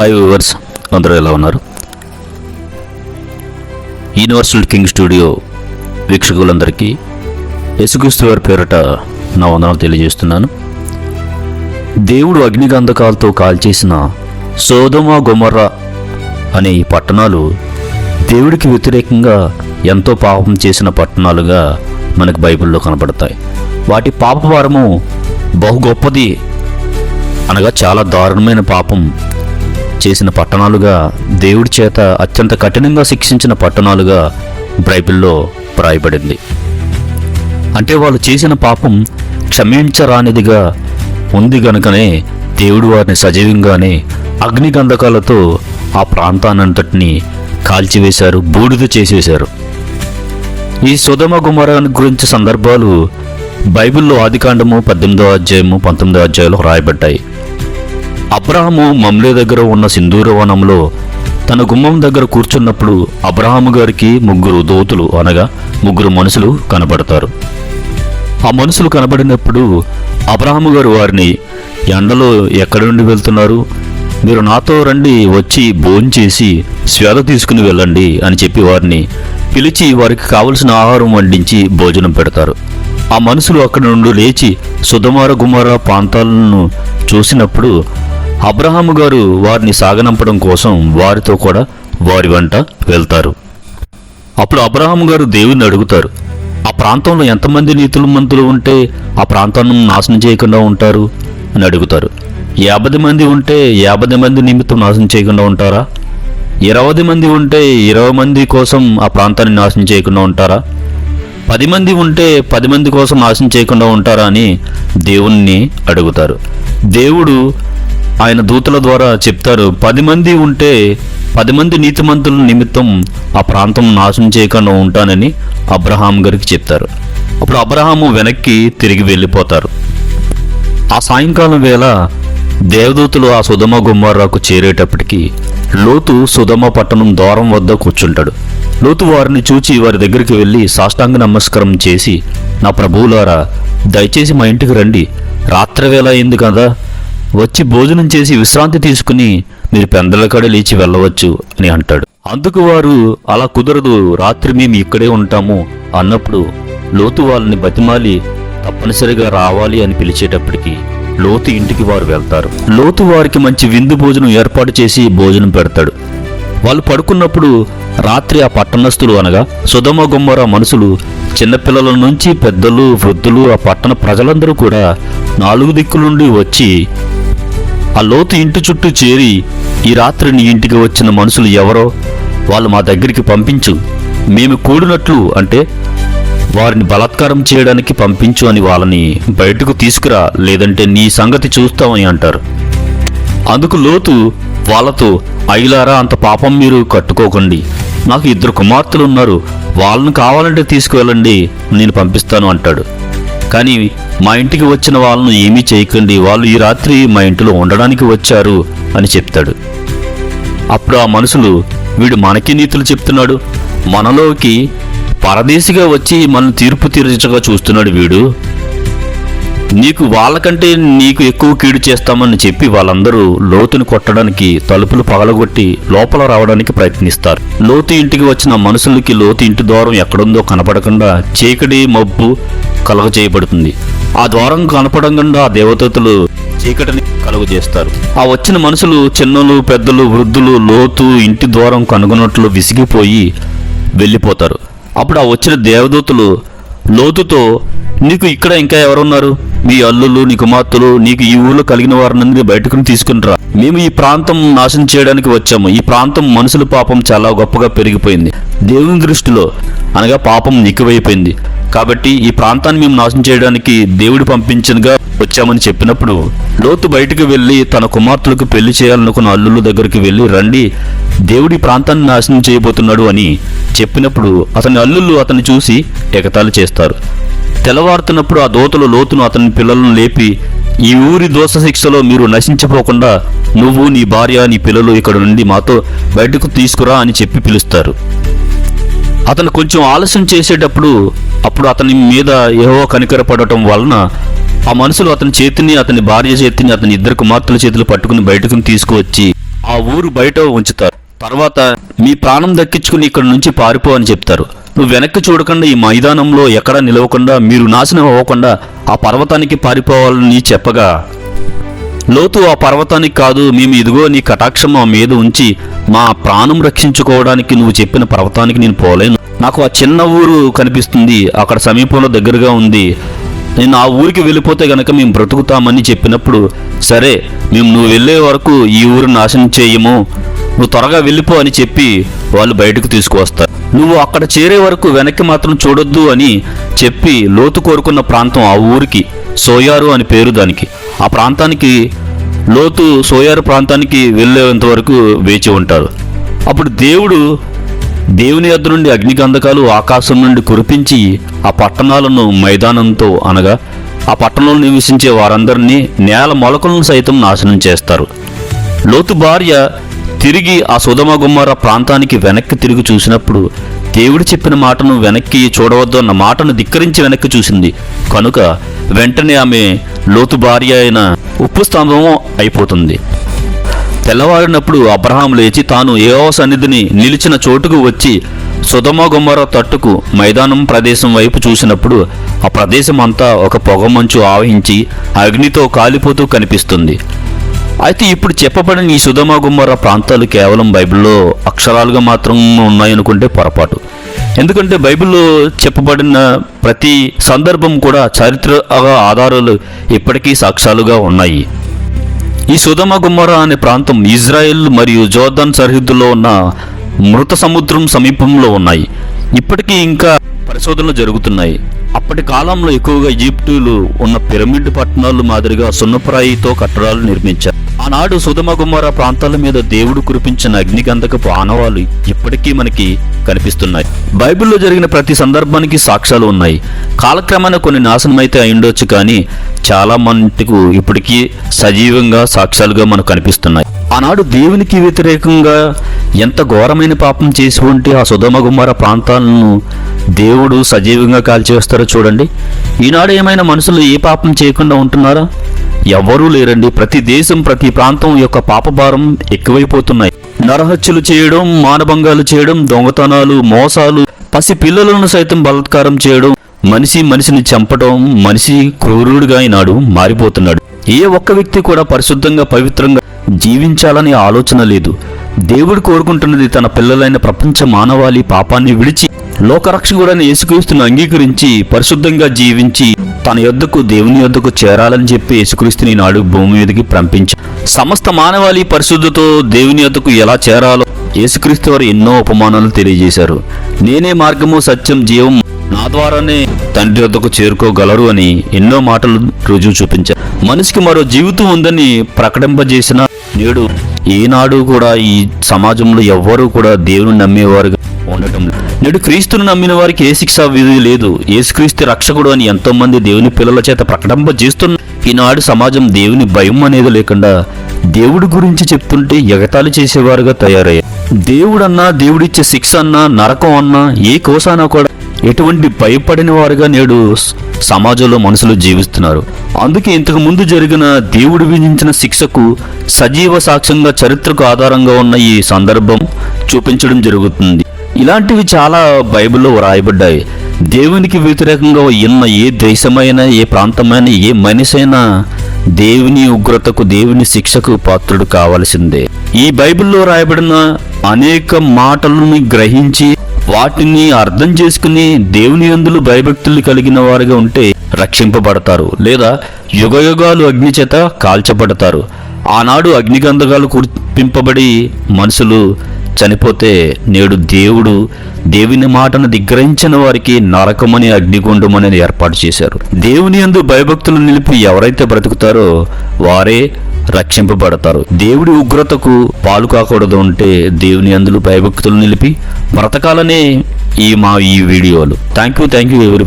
Hi viewers అందరూ ఎలా ఉన్నారు? యూనివర్సల్ కింగ్ స్టూడియో వీక్షకులందరికీ యేసుక్రీస్తు వారి పేరట నా వందనాలు తెలియజేస్తున్నాను. దేవుడు అగ్నిగంధకాలతో కాల్చేసిన సోదమ గొమర్ర అనే ఈ పట్టణాలు దేవుడికి వ్యతిరేకంగా ఎంతో పాపం చేసిన పట్టణాలుగా మనకు బైబిల్లో కనబడతాయి. వాటి పాపభారము బహు గొప్పది అనగా చాలా దారుణమైన పాపం చేసిన పట్టణాలుగా దేవుడి చేత అత్యంత కఠినంగా శిక్షించిన పట్టణాలుగా బైబిల్లో వ్రాయబడింది. అంటే వాళ్ళు చేసిన పాపం క్షమించరానిదిగా ఉంది గనుకనే దేవుడు వారిని సజీవంగానే అగ్నిగంధకాలతో ఆ ప్రాంతానంతటిని కాల్చివేశారు బూడిద చేసేశారు. ఈ సుధమ గుమరాన్ని గురించి సందర్భాలు బైబిల్లో ఆదికాండము పద్దెనిమిదో అధ్యాయము పంతొమ్మిదో అధ్యాయంలో రాయబడ్డాయి అబ్రహము మమ్లే దగ్గర ఉన్న సింధూర వనంలో తన గుమ్మం దగ్గర కూర్చున్నప్పుడు అబ్రహాము గారికి ముగ్గురు దోతులు అనగా ముగ్గురు మనుషులు కనబడతారు. ఆ మనుషులు కనబడినప్పుడు అబ్రహాము గారు వారిని ఎండలో ఎక్కడి నుండి వెళ్తున్నారు? మీరు నాతో రండి వచ్చి భోంచేసి స్వేద తీసుకుని వెళ్ళండి అని చెప్పి వారిని పిలిచి వారికి కావలసిన ఆహారం వండించి భోజనం పెడతారు. ఆ మనుషులు అక్కడి నుండి లేచి సుధమార గుమార ప్రాంతాలను చూసినప్పుడు అబ్రహాము గారు వారిని సాగనంపడం కోసం వారితో కూడా వారి వెంట వెళ్తారు. అప్పుడు అబ్రహాము గారు దేవుని అడుగుతారు ఆ ప్రాంతంలో ఎంతమంది నీతులు మంతులు ఉంటే ఆ ప్రాంతాన్ని నాశనం చేయకుండా ఉంటారు? అని అడుగుతారు. యాభై మంది ఉంటే యాభై మంది నిమిత్తం నాశనం చేయకుండా ఉంటారా? ఇరవై మంది ఉంటే ఇరవై మంది కోసం ఆ ప్రాంతాన్ని నాశనం చేయకుండా ఉంటారా? పది మంది ఉంటే పది మంది కోసం నాశనం చేయకుండా ఉంటారా? అని దేవుణ్ణి అడుగుతారు. దేవుడు ఆయన దూతల ద్వారా చెప్తారు పది మంది ఉంటే పది మంది నీతిమంతుల నిమిత్తం ఆ ప్రాంతం నాశనం చేయకుండా ఉంటానని అబ్రహాం గారికి చెప్తారు. అప్పుడు అబ్రహాము వెనక్కి తిరిగి వెళ్ళిపోతారు. ఆ సాయంకాలం వేళ దేవదూతలు ఆ సుధమ గుమ్మారాకు చేరేటప్పటికి లోతు సుధమ పట్టణం దూరం వద్ద కూర్చుంటాడు. లోతు వారిని చూచి వారి దగ్గరికి వెళ్ళి సాష్టాంగ నమస్కారం చేసి నా ప్రభువులారా దయచేసి మా ఇంటికి రండి. రాత్రివేళ అయింది కదా వచ్చి భోజనం చేసి విశ్రాంతి తీసుకుని మీరు పెందలకడ లేచి వెళ్ళవచ్చు అని అంటాడు. అందుకు వారు అలా కుదరదు రాత్రి మేము ఇక్కడే ఉంటాము అన్నప్పుడు లోతు వాళ్ళని బతిమాలి తప్పనిసరిగా రావాలి అని పిలిచేటప్పటికి లోతు ఇంటికి వారు వెళ్తారు. లోతు వారికి మంచి విందు భోజనం ఏర్పాటు చేసి భోజనం పెడతాడు. వాళ్ళు పడుకున్నప్పుడు రాత్రి ఆ పట్టణస్థులు అనగా సుధమ గుమ్మర మనుషులు చిన్నపిల్లల నుంచి పెద్దలు వృద్ధులు ఆ పట్టణ ప్రజలందరూ కూడా నాలుగు దిక్కుల నుండి వచ్చి ఆ లోతు ఇంటి చుట్టూ చేరి ఈ రాత్రి నీ ఇంటికి వచ్చిన మనుషులు ఎవరో వాళ్ళు మా దగ్గరికి పంపించు. మేము కూడినట్లు అంటే వారిని బలాత్కారం చేయడానికి పంపించు అని వాళ్ళని బయటకు తీసుకురా లేదంటే నీ సంగతి చూస్తామని అంటారు. అందుకు లోతు వాళ్ళతో అయిలారా అంత పాపం మీరు కట్టుకోకండి. నాకు ఇద్దరు కుమార్తెలు ఉన్నారు. వాళ్ళని కావాలంటే తీసుకువెళ్ళండి. నేను పంపిస్తాను అంటాడు. కానీ మా ఇంటికి వచ్చిన వాళ్ళను ఏమీ చేయకండి. వాళ్ళు ఈ రాత్రి మా ఇంటిలో ఉండడానికి వచ్చారు అని చెప్తాడు. అప్పుడు ఆ మనుషులు వీడు మనకి నీతులు చెప్తున్నాడు. మనలోకి పరదేశిగా వచ్చి మనల్ని తీర్పు తీర్చగా చూస్తున్నాడు వీడు. నీకు వాళ్ళకంటే నీకు ఎక్కువ కీడు చేస్తామని చెప్పి వాళ్ళందరూ లోతుని కొట్టడానికి తలుపులు పగలగొట్టి లోపల రావడానికి ప్రయత్నిస్తారు. లోతు ఇంటికి వచ్చిన మనుషులకి లోతు ఇంటి ద్వారం ఎక్కడుందో కనపడకుండా చీకటి మబ్బు కలుగజేయబడుతుంది. ఆ ద్వారం కనపడకుండా ఆ దేవతలు చీకటిని కలుగు చేస్తారు ఆ వచ్చిన మనుషులు చిన్నలు పెద్దలు వృద్ధులు లోతు ఇంటి ద్వారం కనుగొన్నట్లు విసిగిపోయి వెళ్ళిపోతారు. అప్పుడు ఆ వచ్చిన దేవదూతలు లోతుతో నీకు ఇక్కడ ఇంకా ఎవరున్నారు? మీ అల్లులు నీ కుమార్తెలు నీకు ఈ ఊళ్ళో కలిగిన వారిని బయటకు తీసుకునిరా మేము ఈ ప్రాంతం నాశనం చేయడానికి వచ్చాము. ఈ ప్రాంతం మనుషుల పాపం చాలా గొప్పగా పెరిగిపోయింది. దేవుని దృష్టిలో అనగా పాపం ఎక్కువైపోయింది. కాబట్టి ఈ ప్రాంతాన్ని మేము నాశనం చేయడానికి దేవుడు పంపించనుగా వచ్చామని చెప్పినప్పుడు లోతు బయటకు వెళ్ళి తన కుమార్తెలకు పెళ్ళి చేయాలనుకున్న అల్లుళ్ళ దగ్గరికి వెళ్ళి రండి దేవుడి ప్రాంతాన్ని నాశనం చేయబోతున్నాడు అని చెప్పినప్పుడు అతని అల్లుళ్ళు అతన్ని చూసి ఎగతాళి చేస్తారు. తెల్లవారుతున్నప్పుడు ఆ దోతలు లోతును అతని పిల్లలను లేపి ఈ ఊరి దోష శిక్షలో మీరు నశించిపోకుండా నువ్వు నీ భార్య నీ పిల్లలు ఇక్కడ నుండి మాతో బయటకు తీసుకురా అని చెప్పి పిలుస్తారు. అతను కొంచెం ఆలస్యం చేసేటప్పుడు అప్పుడు అతని మీద ఏవో కనికరపడటం వలన ఆ మనుషులు అతని చేతిని అతని భార్య చేతిని అతని ఇద్దరు కుమార్తెల చేతులు పట్టుకుని బయటకు తీసుకువచ్చి ఆ ఊరు బయట ఉంచుతారు. తర్వాత మీ ప్రాణం దక్కించుకుని ఇక్కడ నుంచి పారిపో అని చెప్తారు. నువ్వు వెనక్కి చూడకుండా ఈ మైదానంలో ఎక్కడా నిలవకుండా మీరు నాశనం అవ్వకుండా ఆ పర్వతానికి పారిపోవాలని చెప్పగా లోతు ఆ పర్వతానికి కాదు మేము ఇదిగో నీ కటాక్షం మా మీద ఉంచి మా ప్రాణం రక్షించుకోవడానికి నువ్వు చెప్పిన పర్వతానికి నేను పోలేను. నాకు ఆ చిన్న ఊరు కనిపిస్తుంది అక్కడ సమీపంలో దగ్గరగా ఉంది. నేను ఆ ఊరికి వెళ్ళిపోతే గనక మేము బ్రతుకుతామని చెప్పినప్పుడు సరే మేము నువ్వు వెళ్ళే వరకు ఈ ఊరు నాశనం చేయము నువ్వు త్వరగా వెళ్ళిపో అని చెప్పి వాళ్ళు బయటకు తీసుకువస్తారు. నువ్వు అక్కడ చేరే వరకు వెనక్కి మాత్రం చూడొద్దు అని చెప్పి లోతు కోరుకున్న ప్రాంతం ఆ ఊరికి సోయారు అని పేరు దానికి. ఆ ప్రాంతానికి లోతు సోయారు ప్రాంతానికి వెళ్ళేంత వరకు వేచి ఉంటారు. అప్పుడు దేవుడు దేవుని యొద్ నుండి అగ్నిగంధకాలు ఆకాశం నుండి కురిపించి ఆ పట్టణాలను మైదానంతో అనగా ఆ పట్టణంలో నివసించే వారందరినీ నేల మొలకలను సైతం నాశనం చేస్తారు. లోతు భార్య తిరిగి ఆ సుధమ గుమ్మర ప్రాంతానికి వెనక్కి తిరిగి చూసినప్పుడు దేవుడు చెప్పిన మాటను వెనక్కి చూడవద్దు అన్న మాటను ధిక్కరించి వెనక్కి చూసింది. కనుక వెంటనే ఆమె లోతు భార్య అయిన ఉప్పు స్తంభం అయిపోతుంది. తెల్లవారినప్పుడు అబ్రహాం లేచి తాను ఏవో సన్నిధిని నిలిచిన చోటుకు వచ్చి సుధమ గుమ్మర తట్టుకు మైదానం ప్రదేశం వైపు చూసినప్పుడు ఆ ప్రదేశం అంతా ఒక పొగమంచు ఆవహించి అగ్నితో కాలిపోతూ కనిపిస్తుంది. అయితే ఇప్పుడు చెప్పబడిన ఈ సుధమ గుమ్మర ప్రాంతాలు కేవలం బైబిల్లో అక్షరాలుగా మాత్రం ఉన్నాయనుకుంటే పొరపాటు. ఎందుకంటే బైబిల్లో చెప్పబడిన ప్రతి సందర్భం కూడా చారిత్ర ఆధారాలు ఇప్పటికీ సాక్ష్యాలుగా ఉన్నాయి. ఈ సుధమ గుమ్మర అనే ప్రాంతం ఇజ్రాయెల్ మరియు జోర్దాన్ సరిహద్దులో ఉన్న మృత సముద్రం సమీపంలో ఉన్నాయి. ఇప్పటికీ ఇంకా పరిశోధనలు జరుగుతున్నాయి. అప్పటి కాలంలో ఎక్కువగా ఈజిప్టులు ఉన్న పిరమిడ్ పట్టణాలు మాదిరిగా సున్నప్రాయితో కట్టడాలు నిర్మించారు. ఆనాడు సుధమ గుమ్మర ప్రాంతాల మీద దేవుడు కురిపించిన అగ్నిగంధకపు ఆనవాలు ఇప్పటికీ మనకి కనిపిస్తున్నాయి. బైబిల్లో జరిగిన ప్రతి సందర్భానికి సాక్ష్యాలు ఉన్నాయి. కాలక్రమేణా కొన్ని నాశనమైతే అయిండొచ్చు కానీ చాలా మటుకు ఇప్పటికీ సజీవంగా సాక్ష్యాలుగా మనకు కనిపిస్తున్నాయి. ఆనాడు దేవునికి వ్యతిరేకంగా ఎంత ఘోరమైన పాపం చేసి ఉంటే ఆ సుధమ గుమ్మర ప్రాంతాలను దేవుడు సజీవంగా కాల్చివేస్తారో చూడండి. ఈనాడు ఏమైనా మనుషులు ఏ పాపం చేయకుండా ఉంటున్నారా? ఎవరూ లేరండి. ప్రతి దేశం ప్రతి ప్రాంతం యొక్క పాపభారం ఎక్కువైపోతున్నాయి. నరహత్యలు చేయడం మానభంగాలు చేయడం దొంగతనాలు మోసాలు పసి పిల్లలను సైతం బలాత్కారం చేయడం మనిషి మనిషిని చంపడం మనిషి క్రూరుడిగా ఈనాడు మారిపోతున్నాడు. ఏ ఒక్క వ్యక్తి కూడా పరిశుద్ధంగా పవిత్రంగా జీవించాలనే ఆలోచన లేదు. దేవుడు కోరుకుంటున్నది తన పిల్లలైన ప్రపంచ మానవాళి పాపాన్ని విడిచి లోకరక్షకుడైన యేసుక్రీస్తును అంగీకరించి పరిశుద్ధంగా జీవించి తన యొద్దకు దేవుని యొద్దకు చేరాలని చెప్పి యేసుక్రీస్తుని నాడు భూమి మీదకి పంపించి సమస్త మానవాళి పరిశుద్ధతో దేవుని యొద్దకు ఎలా చేరాలో యేసుక్రీస్తు వారు ఎన్నో ఉపమానాలు తెలియజేశారు. నేనే మార్గము సత్యం జీవం నా ద్వారానే తండ్రి వద్దకు చేరుకోగలరు అని ఎన్నో మాటలు రుజువు చూపించారు మనిషికి మరో జీవితం ఉందని ప్రకటింపజేసిన నేడు ఏనాడు కూడా ఈ సమాజంలో ఎవ్వరూ కూడా దేవుని నమ్మేవారుగా ఉండటం నేడు క్రీస్తును నమ్మిన వారికి ఏ శిక్ష విధి లేదు. యేసుక్రీస్తు రక్షకుడు అని ఎంతో మంది దేవుని పిల్లల చేత ప్రకటింపజేస్తున్న ఈనాడు సమాజం దేవుని భయం అనేది లేకుండా దేవుడి గురించి చెప్తుంటే ఎగతాళి చేసేవారుగా తయారయ్యారు. దేవుడన్నా దేవుడిచ్చే శిక్ష అన్నా నరకం అన్నా ఏ కోసానా కూడా ఎటువంటి భయపడిన వారుగా నేడు సమాజంలో మనుషులు జీవిస్తున్నారు. అందుకే ఇంతకు ముందు జరిగిన దేవుడు విధించిన శిక్షకు సజీవ సాక్ష్యంగా చరిత్రకు ఆధారంగా ఉన్న ఈ సందర్భం చూపించడం జరుగుతుంది. ఇలాంటివి చాలా బైబిల్లో వ్రాయబడ్డాయి. దేవునికి వ్యతిరేకంగా ఉన్న ఏ దేశమైనా ఏ ప్రాంతమైన ఏ మనిషైనా దేవుని ఉగ్రతకు దేవుని శిక్షకు పాత్రుడు కావలసిందే. ఈ బైబిల్లో రాయబడిన అనేక మాటలను గ్రహించి వాటిని అర్థం చేసుకుని దేవుని అందులు భయభక్తులు కలిగిన వారుగా ఉంటే రక్షింపబడతారు. లేదా యుగయుగాలు అగ్ని చేత కాల్చబడతారు. ఆనాడు అగ్నిగంధకాలు కురిపింపబడి మనుషులు చనిపోతే నేడు దేవుడు దేవుని మాటను దిగ్రహించిన వారికి నరకమని అగ్నిగుండం అనేది ఏర్పాటు చేశారు. దేవుని అందు భయభక్తులు నిలిపి ఎవరైతే బ్రతుకుతారో వారే రక్షింపబడతారు. దేవుడి ఉగ్రతకు పాలు కాకూడదు అంటే దేవుని అందులో భయభక్తులు నిలిపి బ్రతకాలనే ఈ మా ఈ వీడియోలు. Thank you thank you every